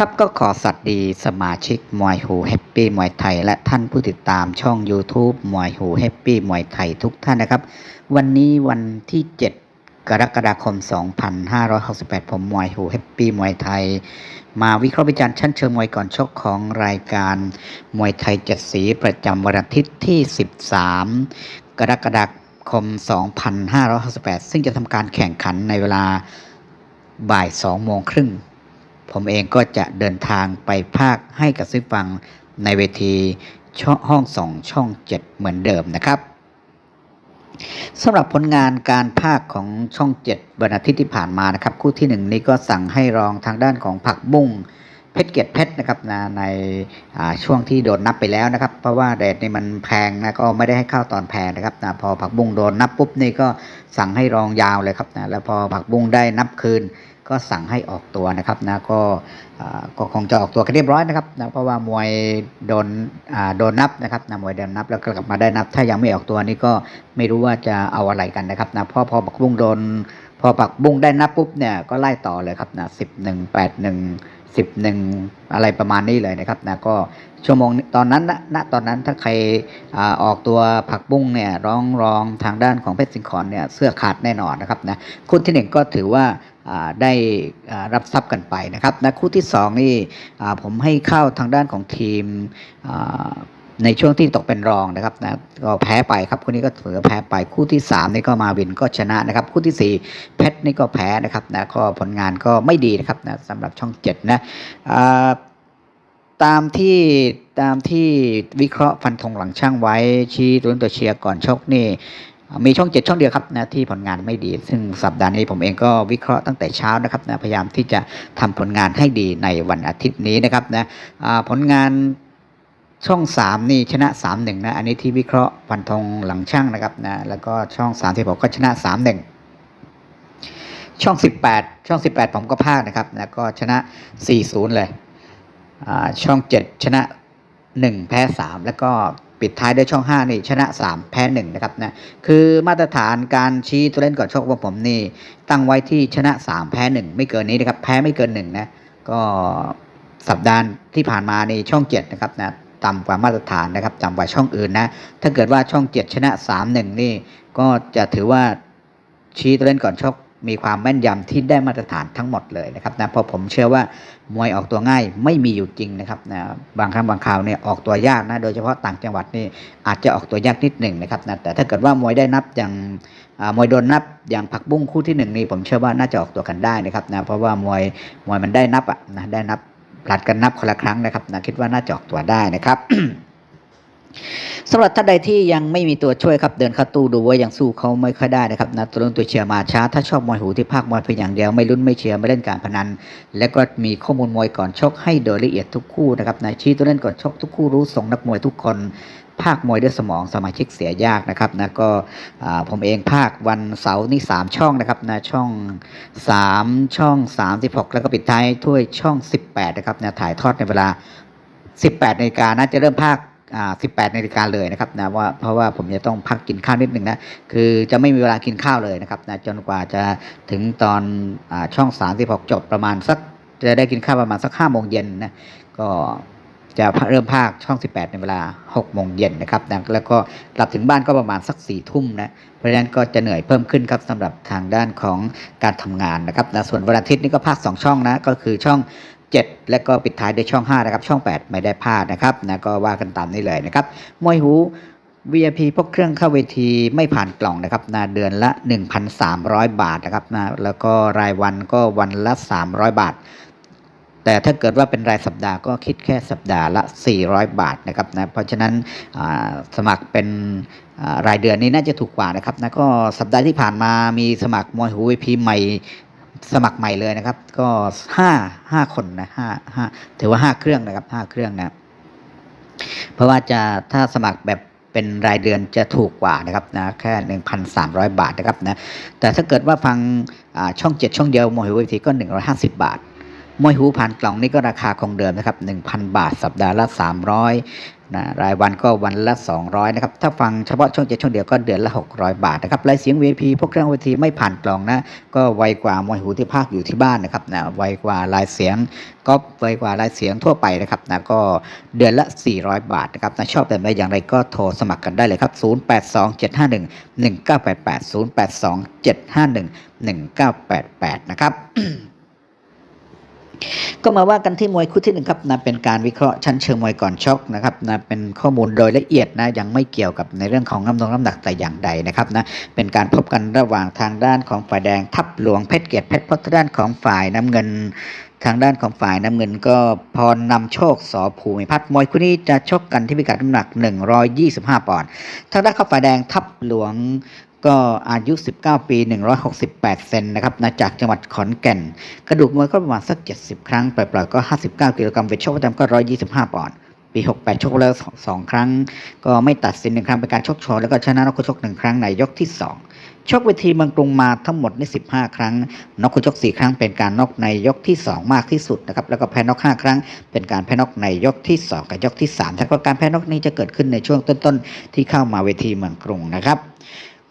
ครับก็ขอสวัสดีสมาชิกมวยหูแฮปปี้มวยไทย และท่านผู้ติดตามช่อง YouTube มวยหูแฮปปี้มวยไทยทุกท่านนะครับ วันนี้วันที่ 7 กรกฎาคม 2568 ผมมวยหูแฮปปี้มวยไทย มาวิเคราะห์วิจารณ์ชั้นเชิงมวยก่อนชกของรายการมวยไทยเจ็ดสีประจำวันอาทิตย์ที่ 13 กรกฎาคม 2568 ซึ่งจะทำการแข่งขันในเวลาบ่าย 2 โมงครึ่ง ผมเองก็จะเดินทางไปภาคให้กับซิฟังในเวทีช่องห้องสองช่องเจ็ดเหมือนเดิมนะครับสำหรับผลงานการภาคของช่องเจ็ดวันอาทิตย์ที่ผ่านมานะครับ คู่ที่หนึ่งนี้ก็สั่งให้รองทางด้านของผักบุ้งเพชรเกียรติเพชรนะครับนะในช่วงที่โดนนับไปแล้วนะครับ เพราะว่าแดดนี่มันแพงนะก็ไม่ได้ให้เข้าตอนแพงนะครับนะพอผักบุ้งโดนนับปุ๊บนี่ก็สั่งให้รองยาวเลยครับนะแล้วพอผักบุ้งได้นับคืน ก็สั่งให้ออกตัวนะครับนะก็ก็คงจะออกตัวกันเรียบร้อยนะครับนะเพราะว่ามวยโดนโดนนับนะครับนะมวยโดนนับแล้วกลับมาได้นับ ถ้ายังไม่ออกตัวนี่ก็ไม่รู้ว่าจะเอาอะไรกันนะครับนะเพราะพอปักบุ้งโดน พอปักบุ้งได้นับปุ๊บเนี่ยก็ไล่ต่อเลยครับนะสิบหนึ่งแปดหนึ่งสิบหนึ่งอะไรประมาณนี้เลยนะครับนะก็ชั่วโมงตอนนั้นนะตอนนั้นถ้าใครอออกตัวผักบุ้งเนี่ยร้องรองทางด้านของเพชรสิงห์ขอนเนี่ยเสื้อขาดแน่นอนนะครับนะคู่ที่หนึ่งก็ถือว่า ได้รับทรัพย์กันไปนะครับนะคู่ที่สองนี่ผมให้เข้าทางด้านของทีมในช่วงที่ตกเป็นรองนะครับนะก็แพ้ไปครับคู่นี้ก็ถือแพ้ไปคู่ที่สามนี่ก็มาวินก็ชนะนะครับ คู่ที่สี่เพชรนี่ก็แพ้นะครับนะก็ผลงานก็ไม่ดีนะครับนะสำหรับช่องเจ็ดนะตามที่ตามที่วิเคราะห์ฟันธงหลังช่างไว้ชี้ตัวตัวเชียร์ก่อนชกนี่ มีช่องเจ็ดช่องเดียวครับนะที่ผลงานไม่ดี ซึ่งสัปดาห์นี้ผมเองก็วิเคราะห์ตั้งแต่เช้านะครับนะพยายามที่จะทำผลงานให้ดีในวันอาทิตย์นี้นะครับนะผลงานช่องสามนี่ชนะสามหนึ่งนะอันนี้ที่วิเคราะห์ฟันธงหลังช่างนะครับนะแล้วก็ช่องสามที่ผมก็ชนะสามหนึ่งช่องสิบแปดช่องสิบแปดผมก็พลาดนะครับนะก็ชนะสี่ศูนย์เลยช่องเจ็ดชนะหนึ่งแพ้สามแล้วก็ ปิดท้ายด้วยช่องห้านี่ชนะสามแพ้หนึ่งนะครับนะคือมาตรฐานการชี้ตัวเล่นก่อนชกของผมนี่ ตั้งไว้ที่ชนะ 3 แพ้ 1 ไม่เกินนี้นะครับ แพ้ไม่เกิน1นะก็สัปดาห์ที่ผ่านมาในช่อง 7 นะครับนะต่ำกว่ามาตรฐานนะครับต่ำกว่าช่องอื่นนะถ้าเกิดว่าช่อง 7 ชนะ 3 1 นี่ ก็จะถือว่าชี้ตัวเล่นก่อนชกมีความแม่นยำที่ได้มาตรฐานทั้งหมดเลยนะครับนะเพราะผมเชื่อว่า มวยออกตัวง่ายไม่มีอยู่จริงนะครับนะบางครั้งบางคราวเนี่ยออกตัวยากนะโดยเฉพาะต่างจังหวัดนี่อาจจะออกตัวยากนิดหนึ่งนะครับนะแต่ถ้าเกิดว่ามวยได้นับอย่างมวยโดนนับอย่างผักบุ้งคู่ที่หนึ่งนี่ผมเชื่อว่าน่าจะออกตัวกันได้นะครับนะเพราะว่ามวยมวยมันได้นับอะนะได้นับผลัดกันนับคนละครั้งนะครับนะคิดว่าน่าจะออกตัวได้นะครับ สำหรับท่านใดที่ยังไม่มีตัวช่วยครับเดินเข้าตู้ดูว่ายังสู้เขาไม่ค่อยได้นะครับนะตัวลงตัวเชียร์มาช้า ถ้าชอบมวยหูที่ภาคมวยเพียงอย่างเดียวไม่ลุ้นไม่เชียร์ไม่เล่นการพนัน และก็มีข้อมูลมวยก่อนชกให้โดยละเอียดทุกคู่นะครับนะชี้ตัวเล่นก่อนชกทุกคู่รู้ส่งนักมวยทุกคนภาคมวยด้วยสมองสมาชิกเสียยากนะครับนะก็ผมเองภาควันเสาร์นี่สามช่องนะครับนะช่องสามช่องสามสิบหกแล้วก็ปิดท้ายถ้วยช่องสิบแปดนะครับนะถ่ายทอดในเวลาสิบแปดนาฬิกาน่าจะเริ่มภาค อ่าสิบแปดนาฬิกาเลยนะครับนะว่าเพราะว่าผมจะต้องพักกินข้าวนิดหนึ่งนะคือจะไม่มีเวลากินข้าวเลยนะครับนะจนกว่าจะถึงตอนอาช่องสามสิบหกจบประมาณสักจะได้กินข้าวประมาณสักห้าโมงเย็นนะก็จะเริ่มภาคช่อง 18 ในเวลา 6 โมงเย็นนะครับนะแล้วก็กลับถึงบ้านก็ประมาณสัก 4 ทุ่มนะ เพราะฉะนั้นก็จะเหนื่อยเพิ่มขึ้นครับสำหรับทางด้านของการทำงานนะครับนะส่วนวันอาทิตย์นี่ก็ภาค 2 ช่องนะ ก็คือช่อง 7 และก็ปิดท้ายด้วยช่อง 5 นะครับ ช่อง 8 ไม่ได้พลาดนะครับนะก็ว่ากันตามนี้เลยนะครับมวยหู VIP พกเครื่องเข้าเวทีไม่ผ่านกล่องนะครับนะเดือนละ 1,300 บาทนะครับนะแล้วก็รายวันก็วันละ 300 บาท แต่ถ้าเกิดว่าเป็นรายสัปดาห์ก็คิดแค่สัปดาห์ละ 400 บาทนะครับนะเพราะฉะนั้นสมัครเป็นรายเดือนนี้น่าจะถูกกว่านะครับนะก็สัปดาห์ที่ผ่านมามีสมัครมวยหูวีพีใหม่ สมัครใหม่เลยนะครับ ก็ห้าห้าคนนะห้าห้าถือว่าห้าเครื่องนะครับห้าเครื่องนะ เพราะว่าจะถ้าสมัครแบบเป็นรายเดือนจะถูกกว่านะครับนะแค่ 1,300 บาทนะครับนะแต่ถ้าเกิดว่าฟังอ่าช่อง 7 ช่องเดียวมวยหูวีทีก็ 150 บาทมวยหูผ่านกล่องนี่ก็ราคาคงเดิมนะครับ 1,000 บาทสัปดาห์ละ300 นะรายวันก็วันละ 200นะครับถ้าฟังเฉพาะช่วงเจ็ดช่วงเดียวก็เดือนละ 600 บาทนะครับรายเสียง VIP พวกเครื่องเวทีไม่ผ่านกล่องนะก็ไวกว่ามวยหูที่ภาคอยู่ที่บ้านนะครับนะไวกว่าลายเสียงก็ไวกว่าลายเสียงทั่วไปนะครับนะก็เดือนละ 400 บาทนะครับนะชอบแบบไหนอย่างไรก็โทรสมัครกันได้เลยครับ 082751 1988นะครับ ก็มาว่ากันที่มวยคู่ที่หนึ่งครับนะเป็นการวิเคราะห์ชั้นเชิงมวยก่อนชกนะครับนะเป็นข้อมูลโดยละเอียดนะยังไม่เกี่ยวกับในเรื่องของน้ำหนงน้ำหนักแต่อย่างใดนะครับนะเป็นการพบกันระหว่างทางด้านของฝ่ายแดงทับหลวงเพชรเกียรติเพชรพัฒด้านของฝ่ายน้ำเงินทางด้านของฝ่ายน้ำเงินก็พรนำโชคสอภูมิพัฒน์มวยคู่นี้จะชกกันที่พิกัดน้ำหนัก 125 ปอนด์ทางด้านของฝ่ายแดงทับหลวง ก็อายุ 19 ปี 168 เซนนะครับนะจากจังหวัดขอนแก่น กระดูกมวยก็ประมาณสัก 70 ครั้งปล่อยๆก็ 59 กิโลกรัมเวทชคประจำก็ 125 ปอนด์ปี 68 ชกแล้ว 2 ครั้ง ก็ไม่ตัดสินหนึ่งครั้งเป็นการชกชว์แล้วก็ชนะนกชกหนึ่งครั้งในยกที่ 2 ชกเวทีเมืองกรุงมาทั้งหมดใน15 ครั้งนกคู่ชก 4 ครั้งเป็นการนอกในยกที่ 2 มากที่สุดนะครับแล้วก็แพ้นก 5 ครั้ง เป็นการแพ้นกในยกที่ 2 กับยกที่3ถ้าก็การแพ้นกนี้จะเกิดขึ้นในช่วงต้นๆ ที่เข้ามาเวทีเมืองกรุงนะครับ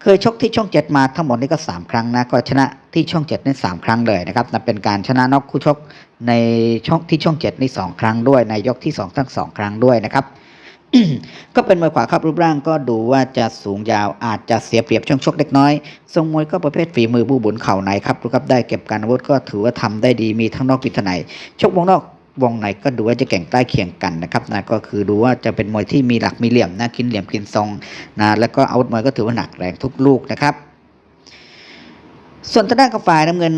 เคยชกที่ช่องเจ็ดมาทั้งหมดนี่ก็ 3 ครั้งนะก็ชนะที่ช่องเจ็ดนี่สามครั้งเลยนะครับนับเป็นการชนะนอกคู่ชกในช่องที่ช่องเจ็ดนี่สองครั้งด้วยในยกที่สองทั้งสองครั้งด้วยนะครับก็เป็นมวยขวาครับรูปร่างก็ดูว่าจะสูงยาวอาจจะเสียเปรียบช่วงชกเล็กน้อย ทรงมวยก็ประเภทฝีมือบูบุญเข่าในครับดูครับได้เก็บการอาวุธก็ถือว่าทำได้ดีมีทั้งนอกมีทั้งในชกวงนอก วงในก็ดูว่าจะแข่งใกล้เคียงกันนะครับนะก็คือดูว่าจะเป็นมวยที่มีหลักมีเหลี่ยมนะกินเหลี่ยมกินทรงนะแล้วก็อาวุธมวยก็ถือว่าหนักแรงทุกลูกนะครับ ส่วนทางด้านกับฝ่ายน้ำเงิน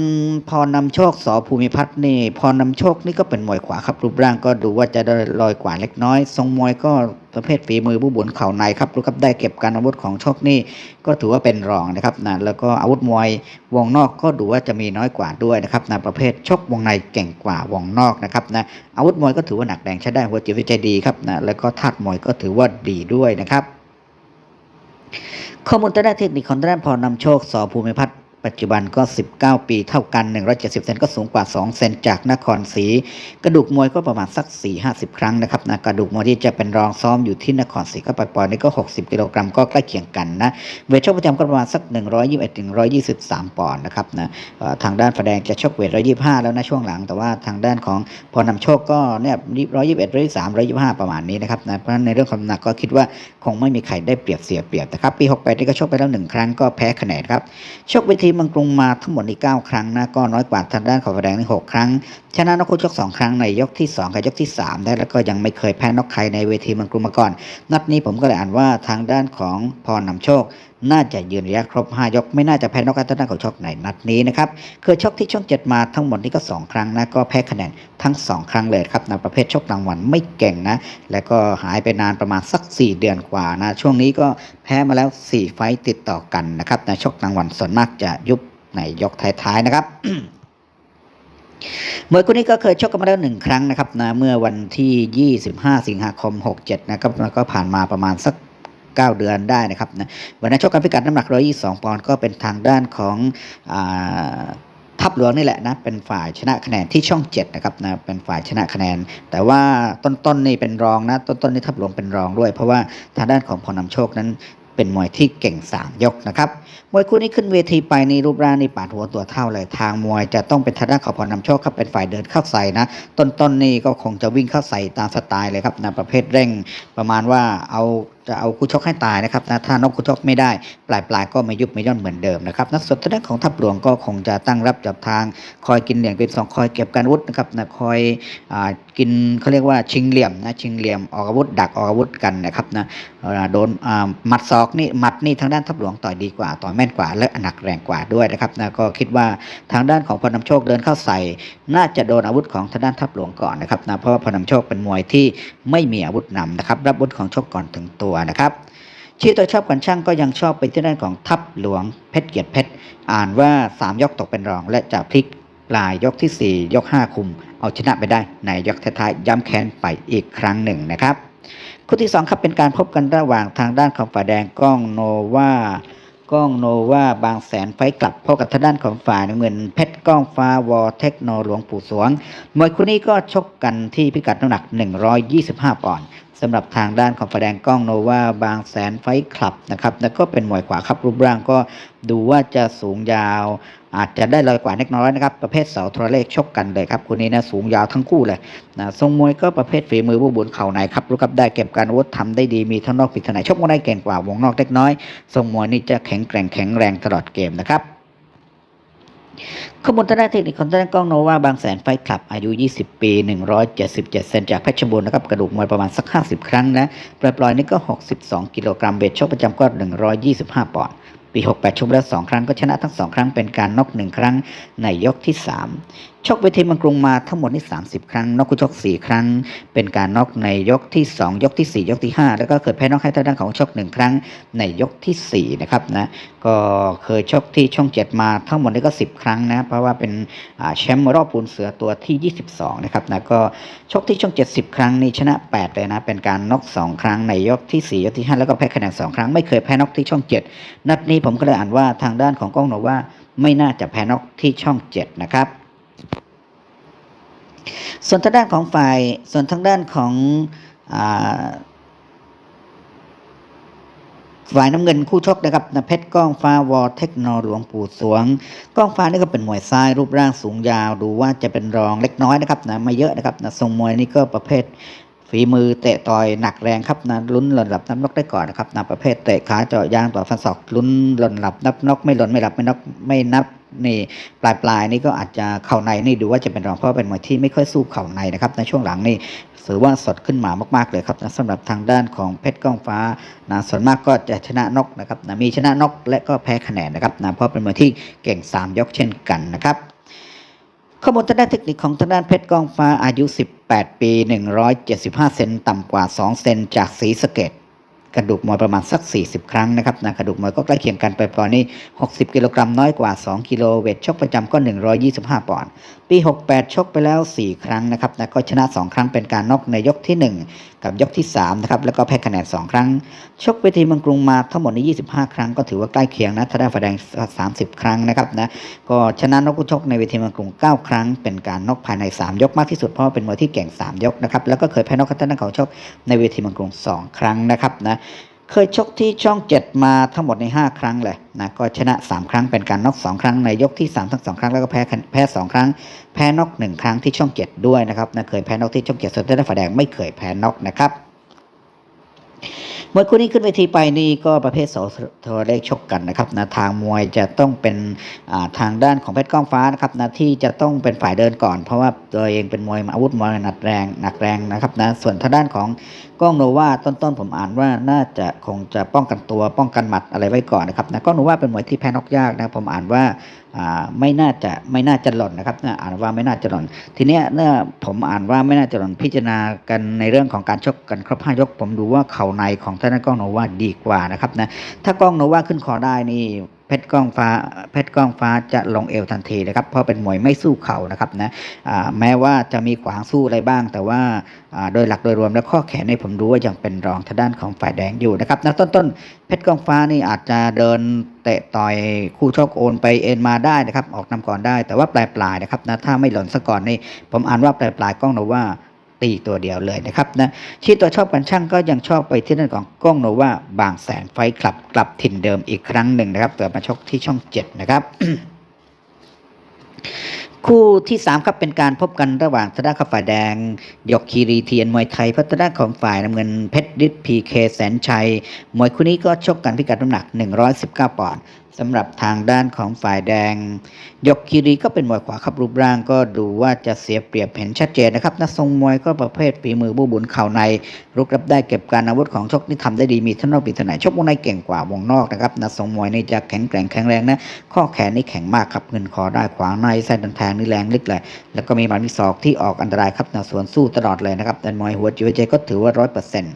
พรนำโชคสอภูมิพัฒน์นี่พรนำโชคนี่ก็เป็นมวยขวาครับรูปร่างก็ดูว่าจะได้ลอยกว่าเล็กน้อย ทรงมวยก็ประเภทฝีมือผู้บุญเข่าในครับรู้ครับได้เก็บการอาวุธของโชคนี่ก็ถือว่าเป็นรองนะครับนะแล้วก็อาวุธมวยวงนอกก็ดูว่าจะมีน้อยกว่าด้วยนะครับนะประเภทชกวงในเก่งกว่าวงนอกนะครับนะอาวุธมวยก็ถือว่าหนักแรงใช้ได้หัวจิตวิจัยดีครับนะแล้วก็ธาตุมวยก็ถือว่าดีด้วยนะครับข้อมูลทางด้านเทคนิคของด้านพรนำโชคสอภูมิพัฒน์ ปัจจุบันก็ 19 ปีเท่ากัน 170 เซนก็สูงกว่า 2 เซนจากนครศรีกระดูกมวยก็ประมาณสัก 4-50 ครั้งนะครับนะกระดูกมวยที่จะเป็นรองซ้อมอยู่ที่นครศรีก็ปล่อยๆนี่ก็ 60 กิโลกรัมก็ใกล้เคียงกันนะเวทชกประจำก็ประมาณสัก 121 123 ปอนด์นะครับนะทางด้านแสดงจะชกเวท 125 แล้วนะช่วงหลัง แต่ว่าทางด้านของพรนำโชคก็เนี่ย121 123 125 ประมาณนี้นะครับนะเพราะในเรื่องความหนักก็คิดว่าคงไม่มีใครได้เปรียบเสียเปรียบนะครับปี 68 นี่ก็ชกไปแล้วหนึ่งครั้งก็แพ้คะแนนครับชกเวทีที่มืองกรุงมาทั้งหมดนี่9ครั้งนะก็น้อยกว่าทางด้านของฝ่ายแดงใน6ครั้ง ชนะนกคู่ชก2ครั้งในยกที่ 2 กับยกที่ 3 ได้แล้วก็ยังไม่เคยแพ้นกใครในเวทีเมืองกรุงมาก่อน นัดนี้ผมก็เลยอ่านว่าทางด้านของพรนำโชค น่าจะยืนระยะครบ 5 ยก ไม่น่าจะแพ้นกกันทางด้านของชกในนัดนี้นะครับเคยชกที่ช่อง7มาทั้งหมดนี่ก็ 2 ครั้งนะก็แพ้คะแนนทั้ง 2 ครั้งเลยครับในประเภทชกรางวัลไม่เก่งนะ แล้วก็หายไปนานประมาณสัก 4 เดือนกว่านะช่วงนี้ก็แพ้มาแล้ว 4 ไฟต์ติดต่อกันนะครับในชกรางวัลส่วนมากจะยุบในยกท้ายๆนะครับ มวยคู่นี้ก็เคยชกกันมาแล้วหนึ่งครั้งนะครับนะเมื่อวันที่ 25 สิงหาคม 67 นะครับแล้วก็ผ่านมาประมาณสัก 9 เดือนได้นะครับนะวันนั้นชกกันพิกัดน้ำหนัก 122 ปอนด์ก็เป็นทางด้านของอาทัพหลวงนี่แหละนะเป็นฝ่ายชนะคะแนนที่ช่อง7นะครับนะเป็นฝ่ายชนะคะแนน แต่ว่าต้นๆนี่เป็นรองนะต้นๆนี่ทัพหลวงเป็นรองด้วย เพราะว่าทางด้านของพรนำโชคนั้น เป็นมวยที่เก่ง 3 ยกนะครับมวยคู่นี้ขึ้นเวทีไปในรูปร่างนี่ปาดหัวตัวเท่าเลยทางมวยจะต้องเป็นทางด้านของพรนำโชคครับเป็นฝ่ายเดินเข้าใส่นะ ต้นๆนี่ก็คงจะวิ่งเข้าใส่ตามสไตล์เลยครับในประเภทเร่งประมาณว่าเอา จะเอาคู่ชกให้ตายนะครับนะถ้านอกคู่ชกไม่ได้ ปลายปลายๆก็ไม่ยุบไม่ย่อนเหมือนเดิมนะครับนักสดทางด้านของทัพหลวงก็คงจะตั้งรับจับทาง คอยกินเหลี่ยมเป็นสองคอยเก็บการวุธนะครับนะคอยอ่ากินเขาเรียกว่าชิงเหลี่ยมนะชิงเหลี่ยมออกอาวุธดักออกอาวุธกันนะครับนะโดนอ่าหมัดศอกนี่หมัดนี่ทางด้านทัพหลวงต่อยดีกว่าต่อยแม่นกว่า และหนักแรงกว่าด้วยนะครับนะก็คิดว่าทางด้านของพรนำโชคเดินเข้าใส่ น่าจะโดนอาวุธของทางด้านทัพหลวงก่อนนะครับนะเพราะว่าพรนำโชคเป็นมวยที่ไม่มีอาวุธนำนะครับรับอาวุธของโชคก่อนถึงตัวนะครับชี้ตัวชอบกันช่างก็ยังชอบไปที่ด้านของทัพหลวงเพชรเกียรติเพชรอ่านว่าสามยกตกเป็นรอง และจะพลิกปลายยกที่สี่ยกห้าคุม เอาชนะไปได้ในยกท้ายๆย้ำแค้นไปอีกครั้งหนึ่งนะครับคู่ที่สองครับเป็นการพบกันระหว่างทางด้านของฝ่ายแดงกล้องโนวากล้องโนวาบางแสนไฟกลับพบกับทางด้านของฝ่ายน้ำเงินเพชรกล้องฟ้าวอเทคโนหลวงปู่สวงมวยคู่นี้ก็ชกกันที่พิกัดน้ำหนัก 125 ปอนด์ สำหรับทางด้านของฝ่ายแดงกล้องโนวาบางแสนไฟคลับนะครับแล้วก็เป็นมวยขวาครับรูปร่างก็ดูว่าจะสูงยาว อาจจะได้ลอยกว่าเล็กน้อยนะครับ ประเภทเสาโทรเลขชกกันเลยครับคนนี้นะสูงยาวทั้งคู่เลยนะทรงมวยก็ประเภทฝีมือบูบุญเข่าในครับรู้กับได้เก็บการวุธทำได้ดีมีทั้งนอกปิดทางไหนชกมวยได้เก่งกว่าวงนอกเล็กน้อยทรงมวยนี่จะแข็งแกร่งแข็งแรงตลอดเกมนะครับ ข้อมูลทางด้านเทคนิคของทางด้านกล้องโนวาบางแสนไฟคลับ อายุ 20 ปี 177 เซนจากเพชรบูรณ์นะครับ กระดูกมวยประมาณสัก 50 ครั้งนะปล่อยๆนี่ก็ 62 กิโลกรัมเบสชกประจำก็ 125 ปอนด์ปี 68 ชกแล้ว 2 ครั้งก็ชนะทั้ง 2 ครั้งเป็นการน็อก1ครั้งในยกที่ 3 ชกเวทีมังกรุงมาทั้งหมดนี่30 ครั้ง นอกคู่ชก 4 ครั้ง เป็นการน็อกในยกที่ 2 ยกทีสี่ 4 ยกที่ 5 แล้วก็เคยแพ้น็อกให้ทางด้านของชก 1 ครั้งในยกทีสี่ 4 นะครับนะก็เคยชกที่ช่อง 7 มาทั้งหมดนี่ก็ 10 ครั้งนะ เพราะว่าเป็นแชมป์รอบปูนเสือตัวที่ 22 นะครับนะก็ชกที่ช่อง 70 ครั้งนี่ชนะ 8 เลยนะ เป็นการน็อก 2 ครั้งในยกที่ 4 ยกที่ 5 แล้วก็แพ้คะแนน2ครั้งไม่เคยแพ้น็อกที่ช่อง 7 นัดนี้ผมก็เลยอ่านว่าทางด้านของกล้องโนว่าไม่น่าจะแพ้น็อกที่ช่อง 7 นะครับ ส่วนทางด้านของฝ่าย ส่วนทางด้านของอฝ่ายน้ำเงินคู่ชกนะครับนเพชรก้องฟ้าวอเทคโนหลวงปู่สวง ก้องฟ้านี่ก็เป็นมวยซ้ายรูปร่างสูงยาว ดูว่าจะเป็นรองเล็กน้อยนะครับนะไม่เยอะนะครับนะทรงมวยนี่ก็ประเภทฝีมือเตะต่อยหนักแรงครับนะลุ้นหล่นหลับนับนกได้ก่อนนะครับนะประเภทเตะขาเจาะยางต่อฟันศอกลุ้นหล่นหลับนับนกไม่หล่นไม่หลับไม่นกไม่นับ นี่ปลายปลายๆนี่ก็อาจจะเข่าในนี่ดูว่าจะเป็นรองเพราะเป็นมวยที่ไม่ค่อยสู้เข่าในนะครับในช่วงหลังนี่ถือว่าสดขึ้นมามากๆเลยครับนะสำหรับทางด้านของเพชรก้องฟ้านะส่วนมากก็จะชนะนกนะครับนะมีชนะนกและก็แพ้คะแนนนะครับนะเพราะเป็นมวยที่เก่งสามยกเช่นกันนะครับข้อมูลทางด้านเทคนิคของทางด้านเพชรกองฟ้าอายุ 18 ปี 175 เซนต่ำกว่า 2 เซนจากศรีสเกด กระดูกมวยประมาณสัก 40 ครั้งนะครับนะกระดูกมวยก็ใกล้เคียงกันไปปอนนี่60 กิโลกรัมน้อยกว่า 2 กิโลเวทชกประจำก็ 125 ปอนด์ปี 68 ชกไปแล้ว 4 ครั้งนะครับนะก็ชนะ 2 ครั้งเป็นการน็อกในยกที่ 1 กับยกที่3นะครับแล้วก็แพ้คะแนน 2 ครั้ง ชกเวทีเมืองกรุงมาทั้งหมดใน 25 ครั้งก็ถือว่าใกล้เคียงนะถ้าได้ฝ่ายแดง 30 ครั้งนะครับนะก็ชนะนกคู่ชกในเวทีเมืองกรุง 9 ครั้ง เป็นการนกภายใน 3 ยกมากที่สุดเพราะว่าเป็นมวยที่เก่ง 3 ยกนะครับแล้วก็เคยแพ้นกคัตเตอร์นักเขาชกในเวทีเมืองกรุง 2 ครั้งนะครับนะ เคยชกที่ช่องเจ็ดมาทั้งหมดใน 5 ครั้งเลยนะก็ชนะ 3 ครั้งเป็นการน็อก2 ครั้งในยกที่3ทั้ง2ครั้งแล้วก็แพ้แพ้2ครั้ง แพ้น็อก1ครั้งที่ช่อง7ด้วยนะครับนะเคยแพ้น็อกที่ช่อง7ส่วนเต้นฝ่ายแดงไม่เคยแพ้น็อกนะครับ วยคู่นี้ขึ้นเวทีไปนี่ก็ประเภทโสโทรเลขชกกันนะครับนะทางมวยจะต้องเป็นทางด้านของเพชรก้องฟ้านะครับนะที่จะต้องเป็นฝ่ายเดินก่อน เพราะว่าตัวเองเป็นมวยอาวุธมวยหนักแรงหนักแรงนะครับนะส่วนทางด้านของก้องโนวาต้นๆผมอ่านว่าน่าจะคงจะป้องกันตัวป้องกันหมัดอะไรไว้ก่อนนะครับนะก้องโนวาเป็นมวยที่แพ้นอกยากนะผมอ่านว่า ไม่น่าจะไม่น่าจะหล่นนะครับนะอ่านว่าไม่น่าจะหล่น ทีเนี้ยเมื่อผมอ่านว่าไม่น่าจะหล่นพิจารณากันในเรื่องของการชกกันครบห้ายก ผมดูว่าเข่าในของท่านก้องโนวาดีกว่านะครับนะถ้าก้องโนวาขึ้นคอได้นี่ เพชรก้องฟ้าเพชรก้องฟ้าจะลงเอวทันทีนะครับเพราะเป็นมวยไม่สู้เข่านะครับนะแม้ว่าจะมีขวางสู้อะไรบ้าง แต่ว่าโดยหลักโดยรวมแล้วข้อแขนในผมดูว่ายังเป็นรองทางด้านของฝ่ายแดงอยู่นะครับนะต้นๆเพชรก้องฟ้านี่อาจจะเดินเตะต่อยคู่ชกโอนไปเอ็นมาได้นะครับออกนำก่อนได้ แต่ว่าปลายปลายๆนะครับนะถ้าไม่หล่นซะก่อนนี่ผมอ่านว่าปลายปลายๆก้องโนวา ตีตัวเดียวเลยนะครับนะที่ตัวชอบกันช่างก็ยังชอบไปที่นั่นของก้องโนว่าบางแสนไฟคลับกลับถิ่นเดิมอีกครั้งหนึ่งนะครับเกิดมาชกที่ช่องเจ็ดนะครับคู่ที่3ครับเป็นการพบกันระหว่างทางด้านข้าฝ่ายแดง ยกคีรีเทียนมวยไทยพัฒนาของฝ่ายน้ำเงินเพชรฤทธิ์พีเคแสนชัย มวยคู่นี้ก็ชกกันพิกัดน้ำหนัก 119 ปอนด์ สำหรับทางด้านของฝ่ายแดง ยกคีรีก็เป็นมวยขวาครับรูปร่างก็ดูว่าจะเสียเปรียบเห็นชัดเจนนะครับนักทรงมวยก็ประเภทฝีมือบูบุญเข่าในรุกรับได้เก็บการอาวุธของชกนี่ทำได้ดีมีทั้งนอกปีทั้งในชกวงในเก่งกว่าวงนอกนะครับนักทรงมวยนี่จะแข็งแกร่งแข็งแรงนะข้อแขนนี่แข็งมากครับเงินคอได้ขวางในไส้ดันแทงนี่แรงลึกเลยแล้วก็มีหมัดมีศอกที่ออกอันตรายครับแนวสวนสู้ตลอดเลยนะครับแต่มวยหัวจิ๋วใจก็ถือว่าร้อยเปอร์เซ็นต์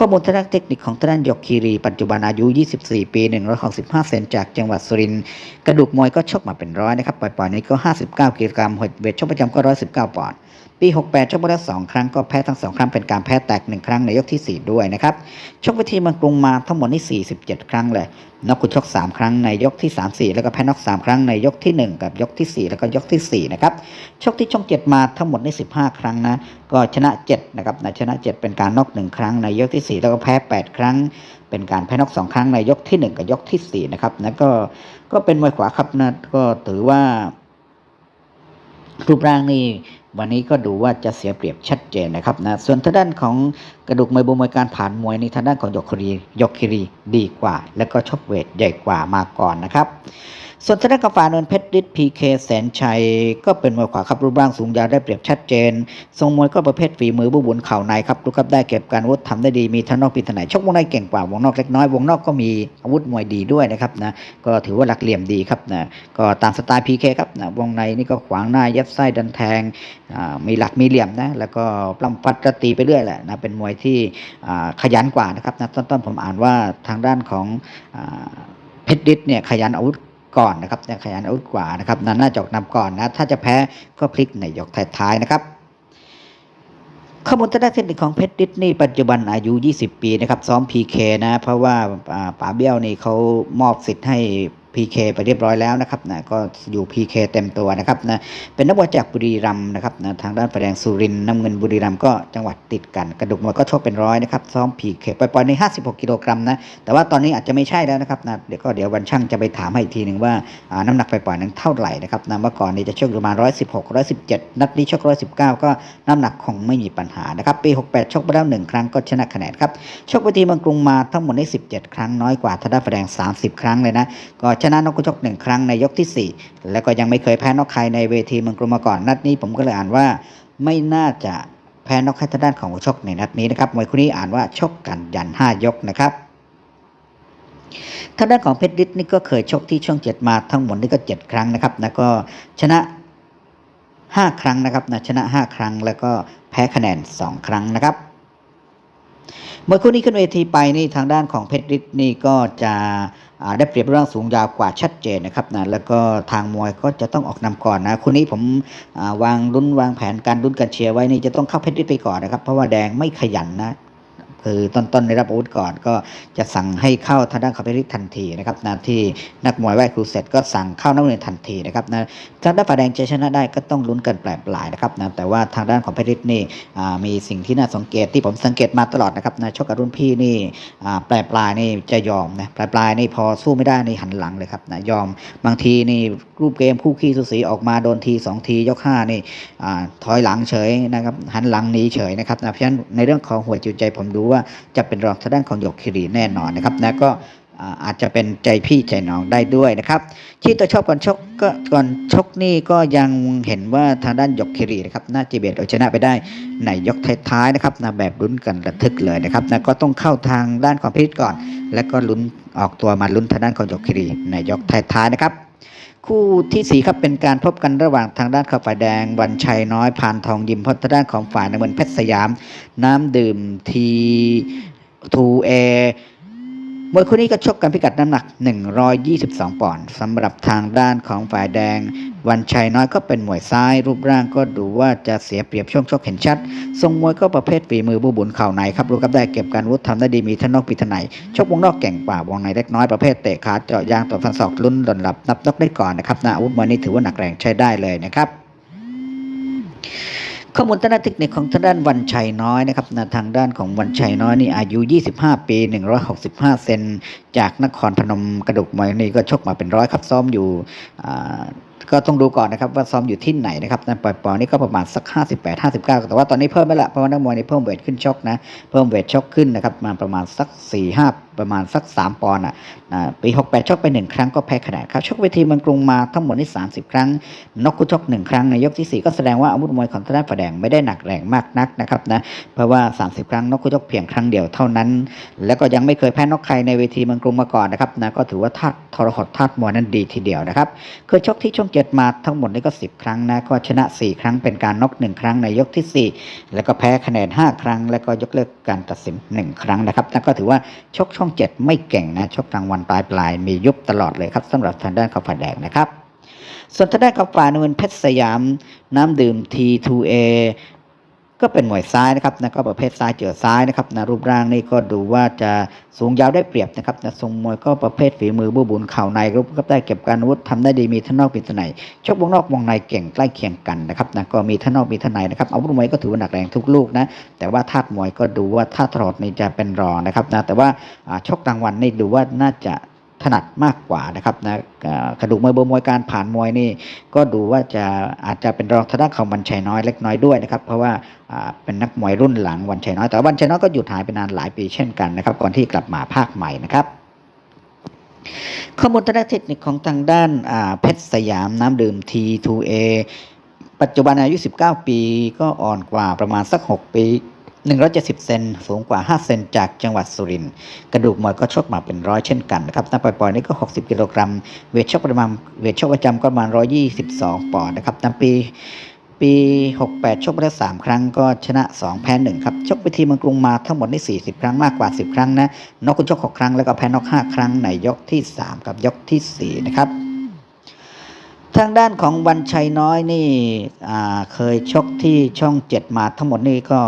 ข้อมูลทางด้านเทคนิคของท่านยกคีรี ปัจจุบันอายุ 24 ปี 165 เซนจากจังหวัดสุรินทร์กระดูกมวยก็ชกมาเป็นร้อยนะครับปล่อยๆนี้ก็ 59 กิโลกรัมหดเวทชกประจำก็ 119 ปอนด์ปี 68ชกมาแล้ว2ครั้งก็แพ้ทั้ง 2 ครั้งเป็นการแพ้แตก 1 ครั้งในยกทีสี่ 4 ด้วยนะครับชกเวทีเมืองกรุงมาทั้งหมดนี่ 47 ครั้งเลยนอกคุณชก 3 ครั้งในยกที่ 3 4 แล้วก็แพ้นอก 3 ครั้งในยกที่ 1 กับยกทีสี่4 แล้วก็ยกทีสี่ 4 นะครับ ชกที่ช่อง 7 มาทั้งหมดนี่15 ครั้งนะ ก็ชนะ 7 นะครับนชนะ 7 เป็นการนอก 1 ครั้งในยกทีสี่ 4 แล้วก็แพ้ 8 ครั้ง เป็นการแพ้นอก 2 ครั้งในยกทีหนึ่1 กับยกทีสี่4 นะครับนะก็ก็เป็นมวยขวาครับนะก็ถือว่ารูปร่างนี่วันนี้ก็ดูว่าจะเสียเปรียบชัดเจนนะครับนะส่วนทางด้านของกระดูกมวยบมวยการผ่านมวยในทางด้านของยกครียกคิรีดีกว่า แล้วก็ชอบเวทใหญ่กว่ามาก่อนนะครับ ส่วนทางด้านกาแฟนนเพชรฤทธิ์พีเคแสนชัย ก็เป็นมวยขวาครับรูปร่างสูงยาวได้เปรียบชัดเจน ทรงมวยก็ประเภทฝีมือบุบุนเข่าในครับดูครับได้เก็บการวุธทำได้ดีมีทั้งนอกปีถนัยชกวงในเก่งกว่าวงนอกเล็กน้อยวงนอกก็มีอาวุธมวยดีด้วยนะครับนะก็ถือว่าหลักเหลี่ยมดีครับนะก็ตามสไตล์พีเคครับนะวงในนี่ก็ขวางหน้ายัดไส้ดันแทงมีหลักมีเหลี่ยมนะแล้วก็ปล้ำฟัดกตีไปเรื่อยแหละนะเป็นมวยที่ขยันกว่านะครับนะต้นๆผมอ่านว่าทางด้านของอเพชรดิษเนี่ยขยันอาวุธ ก่อนนะครับเนี่ยขยันอาวุธกว่านะครับนั่นน่าจะอกนำก่อนนะถ้าจะแพ้ก็พลิกในยกท้ายๆนะครับข้อมูลทางด้านเทคนิคของเพชรดิสนี่ปัจจุบันอายุ 20 ปีนะครับซ้อม PK นะ เพราะว่าอ่าป๋าเบี้ยวนี่เขามอบสิทธิ์ให้ PK ไปเรียบร้อยแล้วนะครับนะก็อยู่ PK เต็มตัวนะครับนะเป็นนักมวยจากบุรีรัมย์นะครับนะทางด้านฝ่ายแดงสุรินทร์น้ำเงินบุรีรัมย์ก็จังหวัดติดกันกระดูกมวยก็ชกเป็นร้อยนะครับซ้อม PK ปล่อยๆใน 56 กิโลกรัมนะแต่ว่าตอนนี้อาจจะไม่ใช่แล้วนะครับนะเดี๋ยวก็เดี๋ยววันช่างจะไปถามให้อีกทีหนึ่งว่าน้ำหนักปล่อยๆนั้นเท่าไหร่นะครับนะเมื่อก่อนนี้จะชกประมาณ 116 117 นัดนี้ชก 119 ก็น้ำหนักคงไม่มีปัญหานะครับปี 68 ชกไปแล้วหนึ่งครั้งก็ชนะคะแนนครับชกเวทีเมืองกรุงมาทั้งหมดได้17 ครั้งน้อยกว่าทางด้านฝ่ายแดง 30 ครั้งเลยนะก็ชนะนกกระจกหนึ่งครั้งในยกที่ 4 แล้วก็ยังไม่เคยแพ้นกใครในเวทีเมืองกรุงมาก่อนนัดนี้ผมก็เลยอ่านว่า ไม่น่าจะแพ้นกใครทางด้านของหัวชกในนัดนี้นะครับมวยคู่นี้อ่านว่าชกกันยัน 5 ยกนะครับทางด้านของเพชรดิษนี่ก็เคยชกที่ช่องเจ็ดมาทั้งหมดนี่ก็ 7 ครั้งนะครับแล้วก็ชนะ 5 ครั้งนะครับนะชนะ 5 ครั้งแล้วก็แพ้คะแนน 2 ครั้งนะครับเมื่อคู่นี้ขึ้นเวทีไปนี่ทางด้านของเพชรฤทธิ์นี่ก็จะ ได้เปรียบเรื่องสูงยาวกว่าชัดเจนนะครับนะแล้วก็ทางมวยก็จะต้องออกนำก่อนนะคู่นี้ผมวางลุ้นวางแผนการลุ้นกันเชียร์ไว้นี่จะต้องเข้าเพชรที่ไปก่อนนะครับ เพราะว่าแดงไม่ขยันนะ คือต้นๆในรับอาวุธก่อน ก็จะสั่งให้เข้าทางด้านคาเพริทันทีนะครับนะที่นักมวยไหว้ครูเสร็จก็สั่งเข้านักมวยทันทีนะครับนะทาด้านฝ่ายแดงจะชนะได้ก็ต้องลุ้นกันแปลปลายนะครับนะแต่ว่าทางด้านของเพชรฤทธิ์นี่มีสิ่งที่น่าสังเกตที่ผมสังเกตมาตลอดนะครับนะชกกับรุ่นพี่นี่แปลปลายนี่จะยอมนะแปลปลายนี่พอสู้ไม่ได้นี่หันหลังเลยครับนะยอมบางทีนี่รูปเกมคู่ขี้สุสีออกมาโดนทีสองทียกห้านี่ถอยหลังเฉยนะครับหันหลังหนีเฉยนะครับนะเพราะฉะนั้นในเรื่องของหัวจิตใจผมดูว่าจะเป็นรองทางด้านของหยกคิรีแน่นอนนะครับนะก็อาจจะเป็นใจพี่ใจน้องได้ด้วยนะครับ ที่ตัวชอบก่อนชกก็ก่อนชกนี่ก็ยังเห็นว่าทางด้านหยกคิรีนะครับน่าจะเบียดเอาชนะไปได้ในยกท้ายๆนะครับนะแบบลุ้นกันระทึกเลยนะครับนะก็ต้องเข้าทางด้านของพิษก่อน แล้วก็ลุ้นออกตัวมาลุ้นทางด้านของหยกคิรีในยกท้ายๆนะครับ คู่ทีสี่ 4 ครับเป็นการพบกันระหว่างทางด้านข้าวฝ่ายแดง วันชัยน้อยพานทองยิมพอทางด้านของฝ่ายน้ำเงินเพชรสยาม น้ำดื่มทีทูเอ มวยคู่นี้ก็ชกกันพิกัดน้ำหนัก 122 ปอนด์สำหรับทางด้านของฝ่ายแดง วันชัยน้อยก็เป็นมวยซ้าย รูปร่างก็ดูว่าจะเสียเปรียบช่วงชกเห็นชัด ทรงมวยก็ประเภทฝีมือบูบุญเข่าในครับรู้กับได้เก็บการวุธทำได้ดีมีทนอกปีทนายชกวงนอกเก่งกว่าวงในเล็กน้อยประเภทเตะขาเจาะยางต่อฟันศอกลุ้นหล่นหลับนับนกได้ก่อนนะครับนะอาวุธมวยนี้ถือว่าหนักแรงใช้ได้เลยนะครับ ข้อมูลทางด้านเทคนิคของทางด้านวันชัยน้อยนะครับนะทางด้านของวันชัยน้อยนี่อายุ 25 ปี 165 เซน จากนครพนมกระดูกมวยนี่ก็ชกมาเป็นร้อยครับซ้อมอยู่ก็ต้องดูก่อนนะครับว่าซ้อมอยู่ที่ไหนนะครับนั่นปอยๆนี่ก็ประมาณสัก 58 59 แต่ว่าตอนนี้เพิ่มไปละเพราะว่านักมวยนี่เพิ่มเวทขึ้นชกนะ เพิ่มเวทชกขึ้นนะครับมาประมาณสัก 4 5 ประมาณสัก 3 ปอนด์อะปี68ชกไป 1 ครั้งก็แพ้คะแนนครับชกเวทีเมืองกรุงมาทั้งหมดนี่30 ครั้งนกกุชกหนึ่งครั้งในยกที่ 4 ก็แสดงว่าอาวุธมวยของทางด้านฝ่ายแดงไม่ได้หนักแรงมากนักนะครับนะเพราะว่า 30 ครั้งนกกุชกเพียงครั้งเดียวเท่านั้น แล้วก็ยังไม่เคยแพ้นกใครในเวทีเมืองกรุงมาก่อนนะครับนะก็ถือว่าธาตุทรหดธาตุมวยนั้นดีทีเดียวนะครับเคยชกที่ช่องเจ็ดมาทั้งหมดนี่ก็ 10 ครั้งนะก็ชนะ 4 ครั้งเป็นการนก1ครั้งในยกทีสี่4 แล้วก็แพ้คะแนน 5 ครั้ง แล้วก็ยกเลิกการตัดสิน 1 ครั้งนะครับนั่นก็ถือว่าชกช่องเจ็ดไม่เก่งนะชกกลางวันปลายปลายมียุบตลอดเลยครับสำหรับทางด้านเขาฝ่ายแดงนะครับ ส่วนทางด้านของฝ่ายน้ำเงินเพชรสยาม น้ำดื่ม T2A ก็เป็นมวยซ้ายนะครับนะก็ประเภทซ้ายเจอซ้ายนะครับนะรูปร่างนี่ก็ดูว่าจะสูงยาวได้เปรียบนะครับนะทรงมวยก็ประเภทฝีมือบูบุญเข่าในรูปก็ได้เก็บการวุธทำได้ดีมีทั้งนอกมีทั้งในชกวงนอกวงในเก่งใกล้เคียงกันนะครับนะก็มีทั้งนอกมีทั้งในนะครับอาวุธมวยก็ถือว่าหนักแรงทุกลูกนะแต่ว่าธาตุมวยก็ดูว่าธาตุตลอดนี่จะเป็นรองนะครับนะแต่ว่าอ่าชกกลางวันนี่ดูว่าน่าจะ ถนัดมากกว่านะครับนะกระดูกมวยเบอร์มวยการผ่านมวยนี่ก็ดูว่าจะอาจจะเป็นรองทางด้านของวันชัยน้อยเล็กน้อยด้วยนะครับเพราะว่าเป็นนักมวยรุ่นหลังวันชัยน้อยแต่วันชัยน้อยก็หยุดหายไปนานหลายปีเช่นกันนะครับก่อนที่กลับมาภาคใหม่นะครับข้อมูลทางด้านเทคนิคของทางด้านเพชรสยามน้ำดื่ม T2A ปัจจุบันอายุ 19 ปีก็อ่อนกว่าประมาณสัก 6 ปี 170 เซนสูงกว่า 5 เซนจากจังหวัดสุรินทร์กระดูกมวยก็ชกมาเป็นร้อยเช่นกันนะครับน้ำปล่อยๆนี่ก็ 60 กิโลกรัม เวทชกประมาณเวทชกประจำก็ประมาณ 122 ปอนด์นะครับตั้งปีปี 68 ชกไปแล้ว3ครั้งก็ชนะ 2 แพ้ 1 ครับ ชกไปทีเมืองกรุงมาทั้งหมดนี่40 ครั้งมากกว่า 10 ครั้งนะนอกคุณชก 6 ครั้งแล้วก็แพ้นอก 5 ครั้งในยกที่ 3 กับยกทีสี่4 นะครับ ทางด้านของวันชัยน้อยนี่เคยชกที่ช่อง 7 มาทั้งหมดนี่ก็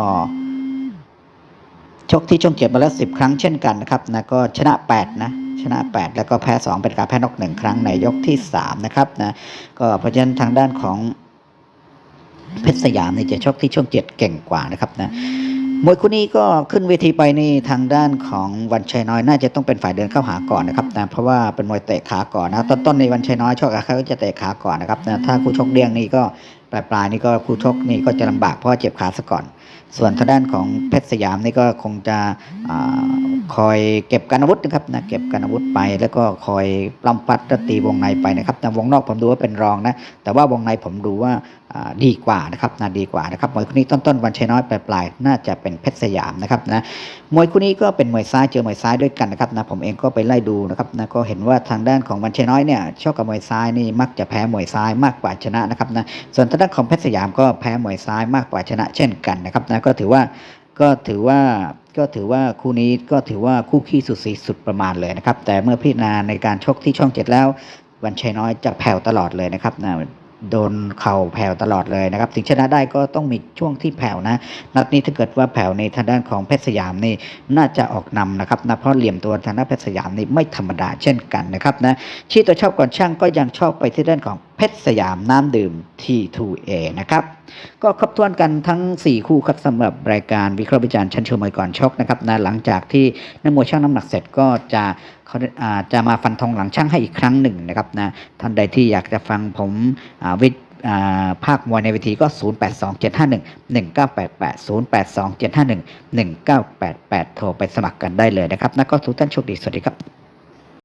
ชกที่ช่องเจ็ดมาแล้ว10ครั้งเช่นกันนะครับนะก็ชนะ8นะชนะ 8 แล้วก็แพ้ 2 เป็นการแพ้นอก1ครั้งในยกที่ 3 นะครับนะก็เพราะฉะนั้นทางด้านของเพชรสยามนี่จะชกที่ช่วง 7 เก่งกว่านะครับนะมวยคู่นี้ก็ขึ้นเวทีไปนี่ทางด้านของวันชัยน้อยน่าจะต้องเป็นฝ่ายเดินเข้าหาก่อนนะครับนะเพราะว่าเป็นมวยเตะขาก่อนนะต้นๆในวันชัยน้อยชกกับเขาจะเตะขาก่อนนะครับนะถ้าคู่ชกเดี้ยงนี่ก็ปลายๆนี่ก็คู่ชกนี่ก็จะลำบากเพราะเจ็บขาซะก่อน ส่วนทางด้านของเพชรสยามนี่ก็คงจะอคอยเก็บการอาวุธนะครับนะเก็บการอาวุธไปแล้วก็คอยปล้ำปัดตีวงในไปนะครับแต่วงนอกผมดูว่าเป็นรองนะแต่ว่าวงในผมดูว่าอ่าดีกว่านะครับนะดีกว่านะครับมวยคู่นี้ต้นๆวันชัยน้อยปลายๆน่าจะเป็นเพชรสยามนะครับนะมวยคู่นี้ก็เป็นมวยซ้ายเจอมวยซ้ายด้วยกันนะครับนะผมเองก็ไปไล่ดูนะครับนะก็เห็นว่าทางด้านของวันชัยน้อยเนี่ยชอบกับมวยซ้ายนี่มักจะแพ้มวยซ้ายมากกว่าชนะนะครับนะส่วนทางด้านของเพชรสยามก็แพ้มวยซ้ายมากกว่าชนะเช่นกันนะครับนะก็ถือว่าก็ถือว่าก็ถือว่าคู่นี้ก็ถือว่าคู่ขี้สุดสีสุดประมาณเลยนะครับ แต่เมื่อพิจารณาในการชกที่ช่องเจ็ดแล้ว วันชัยน้อยจะแผ่วตลอดเลยนะครับนะโดนเข่าแผ่วตลอดเลยนะครับถึงชนะได้ก็ต้องมีช่วงที่แผ่วนะ นัดนี้ถ้าเกิดว่าแผ่วในทางด้านของเพชรสยามนี่น่าจะออกนำนะครับนะเพราะเหลี่ยมตัวทางด้านเพชรสยามนี่ไม่ธรรมดาเช่นกันนะครับนะชี้ตัวชอบก่อนช่างก็ยังชอบไปที่ด้านของ เพชรสยามน้ำดื่ม T2A นะครับ ก็ครบถ้วนกันทั้ง 4 คู่ครับสำหรับรายการวิเคราะห์วิจารณ์ชั้นเชิงมวยก่อนชกนะครับนะหลังจากที่นักมวยช่างน้ำหนักเสร็จก็จะเขาจะมาฟันธงหลังช่างให้อีกครั้งหนึ่งนะครับนะท่านใดที่อยากจะฟังผมวิภาคมวยในเวทีก็ 0827511988 0827511988 โทรไปสมัครกันได้เลยนะครับนะก็ทุกท่านโชคดี สวัสดีครับ